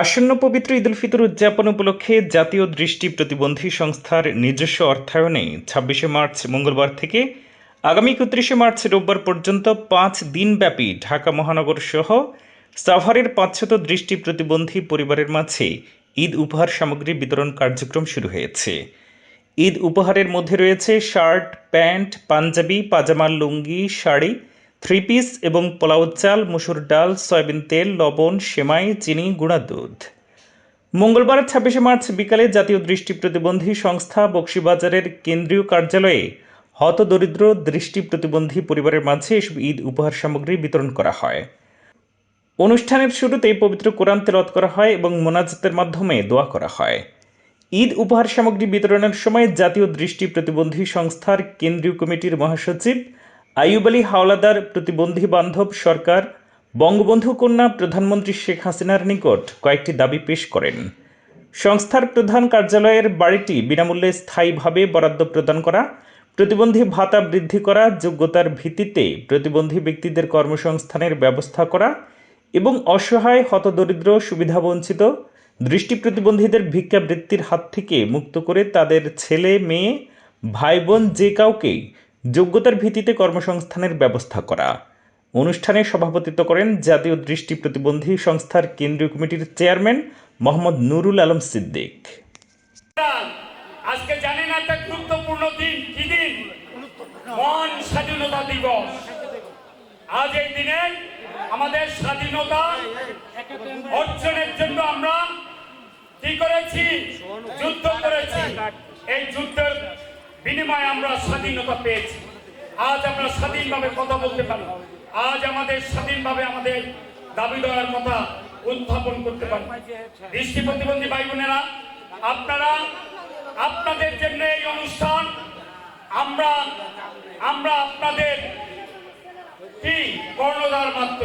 আসন্ন পবিত্র ঈদ উল ফিতর উদযাপন উপলক্ষে জাতীয় দৃষ্টি প্রতিবন্ধী সংস্থার নিজস্ব অর্থায়নে ছাব্বিশে মার্চ, মঙ্গলবার থেকে আগামী একত্রিশে মার্চ রোববার পর্যন্ত পাঁচ দিনব্যাপী ঢাকা মহানগর সহ সাভারের পাঁচশত দৃষ্টি প্রতিবন্ধী পরিবারের মাঝে ঈদ উপহার সামগ্রী বিতরণ কার্যক্রম শুরু হয়েছে। ঈদ উপহারের মধ্যে রয়েছে shirt, pant, panjabi, pyjama, lungi, sari three piece এবং পোলাও চাল, মুসুর ডাল, সয়াবিন তেল, লবণ, সেমাই, চিনি, গুঁড়া দুধ। মঙ্গলবার ছাব্বিশে মার্চ বিকালে জাতীয় দৃষ্টি প্রতিবন্ধী সংস্থা বক্সিবাজারের কেন্দ্রীয় কার্যালয়ে হতদরিদ্র দৃষ্টি প্রতিবন্ধী পরিবারের মাঝে এসব ঈদ উপহার সামগ্রী বিতরণ করা হয়। অনুষ্ঠানের শুরুতেই পবিত্র কোরআন তেলত করা হয় এবং মোনাজাতের মাধ্যমে দোয়া করা হয়। ঈদ উপহার সামগ্রী বিতরণের সময় জাতীয় দৃষ্টি প্রতিবন্ধী সংস্থার কেন্দ্রীয় কমিটির মহাসচিব আইয়ুব আলী হাওলাদার প্রতিবন্ধী বান্ধব সরকার বঙ্গবন্ধু কন্যা প্রধানমন্ত্রী শেখ হাসিনার নিকট কয়েকটি দাবি পেশ করেন। সংস্থার প্রধান কার্যালয়ের বাড়িটি বিনামূল্যে স্থায়ীভাবে বরাদ্দ প্রদান করা, প্রতিবন্ধী ভাতা বৃদ্ধি করা, যোগ্যতার ভিত্তিতে প্রতিবন্ধী ব্যক্তিদের কর্মসংস্থানের ব্যবস্থা করা এবং অসহায়, হতদরিদ্র, সুবিধাবঞ্চিত, দৃষ্টি প্রতিবন্ধীদের ভিক্ষাবৃত্তির হাত থেকে মুক্ত করে তাদের ছেলে, মেয়ে, ভাই, বোন যে কাউকেই যোগ্যতার ভিত্তিতে কর্মসংস্থানের ব্যবস্থা করা। অনুষ্ঠানে সভাপতিত্ব করেন জাতীয় দৃষ্টি প্রতিবন্ধী সংস্থার কেন্দ্রীয় কমিটির চেয়ারম্যান মোহাম্মদ নুরুল আলম সিদ্দিক। আজকে জানেন একটা গুরুত্বপূর্ণ দিন, কি দিন? স্বাধীনতা দিবস। আজ এই দিনে আমাদের স্বাধীনতা অর্জনের জন্য আমরা কি করেছি? যুদ্ধ করেছি। এই যুদ্ধের বিনিময়ে আমরা স্বাধীনতা পেয়েছি। আজ আমরা স্বাধীনভাবে কথা বলতে পারি। আজ আমাদের স্বাধীনভাবে আমাদের দাবি দেওয়ার কথা উত্থাপন করতে পারি। দৃষ্টি প্রতিবন্ধী ভাই বোনেরা, আপনারা, আপনাদের জন্য এই অনুষ্ঠান, আমরা আমরা আপনাদের কি কর্ণধার মাত্র?